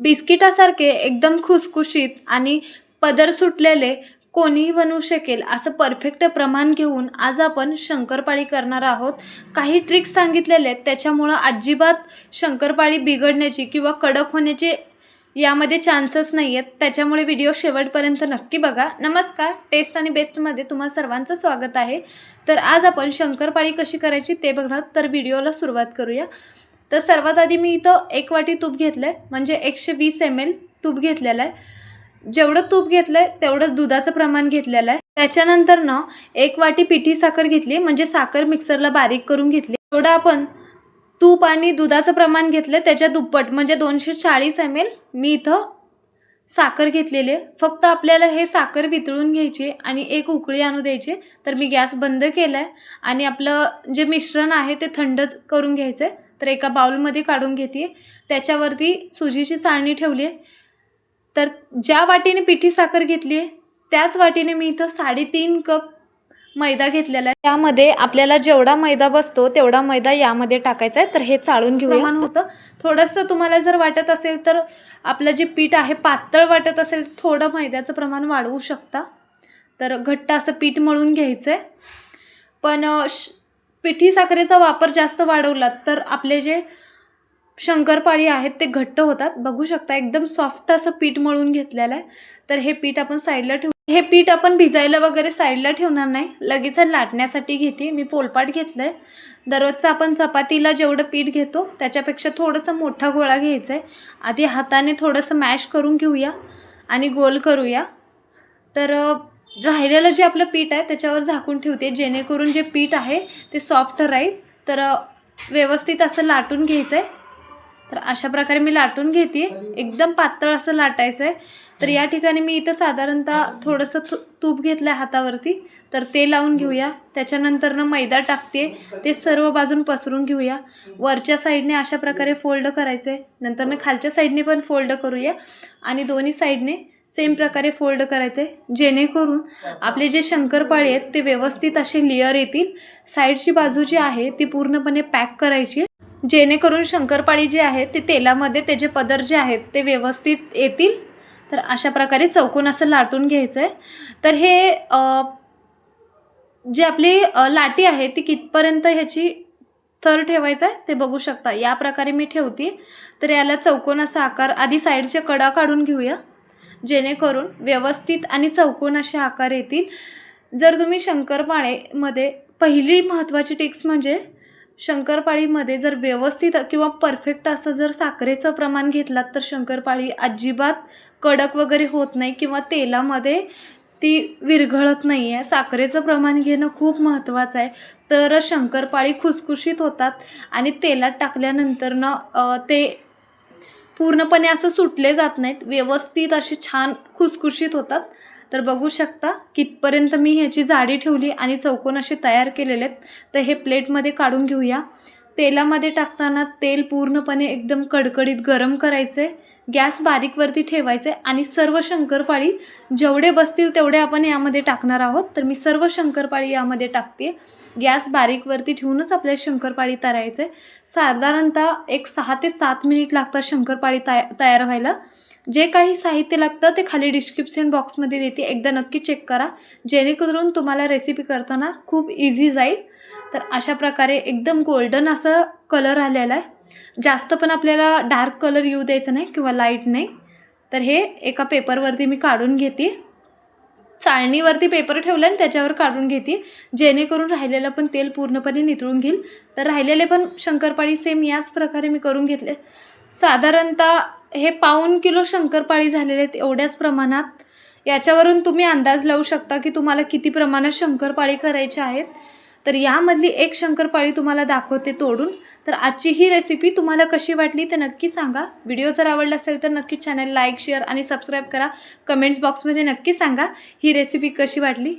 बिस्किटासारखे एकदम खुसखुशीत आणि पदर सुटलेले कोणीही बनवू शकेल असं परफेक्ट प्रमाण घेऊन आज आपण शंकरपाळी करणार आहोत. काही ट्रिक्स सांगितलेले आहेत त्याच्यामुळं अजिबात शंकरपाळी बिघडण्याची किंवा कडक होण्याचे यामध्ये चान्सेस नाही आहेत त्याच्यामुळे व्हिडिओ शेवटपर्यंत नक्की बघा. नमस्कार टेस्ट आणि बेस्टमध्ये तुम्हा सर्वांचं स्वागत आहे. तर आज आपण शंकरपाळी कशी करायची ते बघणार तर व्हिडिओला सुरुवात करूया. तर सर्वात आधी मी इथं एक वाटी तूप घेतलं आहे म्हणजे एकशे वीस एम एल तूप घेतलेलं आहे. जेवढं तूप घेतलं आहे तेवढंच दुधाचं प्रमाण घेतलेलं आहे. त्याच्यानंतर ना एक वाटी पिठी साखर घेतली म्हणजे साखर मिक्सरला बारीक करून घेतली. तेवढं आपण तूप आणि दुधाचं प्रमाण घेतलं त्याच्या दुप्पट म्हणजे दोनशे चाळीस एम एल मी इथं साखर घेतलेली आहे. फक्त आपल्याला हे साखर वितळून घ्यायची आणि एक उकळी आणू द्यायची तर मी गॅस बंद केला आहे आणि आपलं जे मिश्रण आहे ते थंड करून घ्यायचं आहे तर एका बाउलमध्ये काढून घेते त्याच्यावरती सुजीची चाळणी ठेवली आहे तर ज्या वाटीने पिठी साखर घेतली आहे त्याच वाटीने मी इथं साडेतीन कप मैदा घेतलेला आहे. त्यामध्ये आपल्याला जेवढा मैदा बसतो तेवढा मैदा यामध्ये टाकायचा आहे. तर हे चाळून घेऊ प्रमाण होतं. थोडंसं तुम्हाला जर वाटत असेल तर आपलं जे पीठ आहे पातळ वाटत असेल थोडं मैद्याचं प्रमाण वाढवू शकता. तर घट्ट असं पीठ मळून घ्यायचं आहे पण श पिठी साखरेचा वापर जास्त वाढवलात तर आपले जे शंकरपाळी आहेत ते घट्ट होतात. बघू शकता एकदम सॉफ्ट असं पीठ मळून घेतलेलं आहे. तर हे पीठ आपण साईडला ठेवू. हे पीठ आपण भिजायला वगैरे साईडला ठेवणार नाही. लगेच लाटण्यासाठी घेते. मी पोलपाट घेतलं आहे दररोजचं आपण चपातीला जेवढं पीठ घेतो त्याच्यापेक्षा थोडंसं मोठा गोळा घ्यायचा आहे आधी हाताने थोडंसं मॅश करून घेऊया आणि गोल करूया. तर राहिलेलं जे आपलं पीठ आहे त्याच्यावर झाकून ठेवते. जेणेकरून जे पीठ आहे ते सॉफ्ट राहील. तर व्यवस्थित असं लाटून घ्यायचं आहे तर अशा प्रकारे मी लाटून घेते. एकदम पातळ असं लाटायचं आहे तर या ठिकाणी मी इथं साधारणतः थोडंसं तू तूप घेतलं आहे हातावरती. तर ते लावून घेऊया. त्याच्यानंतरनं मैदा टाकते. ते सर्व बाजून पसरून घेऊया. वरच्या साईडने अशा प्रकारे फोल्ड करायचं आहे नंतरनं खालच्या साईडने पण फोल्ड करूया. आणि दोन्ही साईडने सेम प्रकारे फोल्ड करायचं. आहे जेणेकरून आपले जे शंकरपाळे आहेत ते व्यवस्थित असे लेअर येतील. साईडची बाजू जी आहे ती पूर्णपणे पॅक करायची. जेणेकरून शंकरपाळी जी आहे ते तेलामध्ये त्याचे पदर जे आहेत ते व्यवस्थित येतील. तर अशा प्रकारे चौकोन असं लाटून घ्यायचं आहे तर हे जी जे आपली लाटी आहे ती कितपर्यंत ह्याची थर ठेवायचा आहे ते बघू शकता. या प्रकारे मी ठेवते. तर याला चौकोन असा आकार आधी साईडच्या कडा काढून घेऊया. जेणेकरून व्यवस्थित आणि चौकोन असे आकार येतील. जर तुम्ही शंकरपाळेमध्ये पहिली महत्त्वाची टिक्स म्हणजे शंकरपाळीमध्ये जर व्यवस्थित किंवा परफेक्ट असं जर साखरेचं प्रमाण घेतलात तर शंकरपाळी अजिबात कडक वगैरे होत नाही किंवा तेलामध्ये ती विरघळत नाही आहे साखरेचं प्रमाण घेणं खूप महत्त्वाचं आहे. तर शंकरपाळी खुसखुशीत होतात आणि तेलात टाकल्यानंतरनं ते पूर्णपणे असं सुटले जात नाहीत. व्यवस्थित असे छान खुसखुशीत होतात. तर बघू शकता कितपर्यंत मी ह्याची जाडी ठेवली आणि चौकोन असे तयार केलेले आहेत. तर हे प्लेटमध्ये काढून घेऊया. तेलामध्ये टाकताना तेल पूर्णपणे एकदम कडकडीत गरम करायचे गॅस बारीकवरती ठेवायचे आणि सर्व शंकरपाळी जेवढे बसतील तेवढे आपण यामध्ये टाकणार आहोत. तर मी सर्व शंकरपाळी यामध्ये टाकते गॅस बारीकवरती ठेवूनच आपल्याला शंकरपाळी तरायचं आहे साधारणतः एक सहा ते सात मिनिट लागतात शंकरपाळी तया तयार व्हायला. जे काही साहित्य लागतं ते खाली डिस्क्रिप्शन बॉक्समध्ये देते. एकदा नक्की चेक करा. जेणेकरून तुम्हाला रेसिपी करताना खूप इझी जाईल. तर अशा प्रकारे एकदम गोल्डन असं कलर आलेला आहे. जास्त पण आपल्याला डार्क कलर येऊ द्यायचा नाही किंवा लाइट नाही. तर हे एका पेपरवरती मी काढून घेते. चाळणीवरती पेपर ठेवला आणि त्याच्यावर काढून घेते. जेणेकरून राहिलेलं पण तेल पूर्णपणे नितळून घेईल. तर राहिलेले पण शंकरपाळी सेम याच प्रकारे मी करून घेतले. साधारणतः हे पाऊन किलो शंकरपाळी झालेले आहेत एवढ्याच प्रमाणात. याच्यावरून तुम्ही अंदाज लावू शकता की तुम्हाला किती प्रमाणात शंकरपाळी करायचे आहेत. तर यामधली एक शंकरपाळी तुम्हाला दाखवते तोडून. तर आजची ही रेसिपी तुम्हाला कशी वाटली ते नक्की सांगा. व्हिडिओ जर आवडला असेल तर नक्की चॅनल लाईक शेअर आणि सबस्क्राईब करा. कमेंट्स बॉक्समध्ये नक्की सांगा ही रेसिपी कशी वाटली.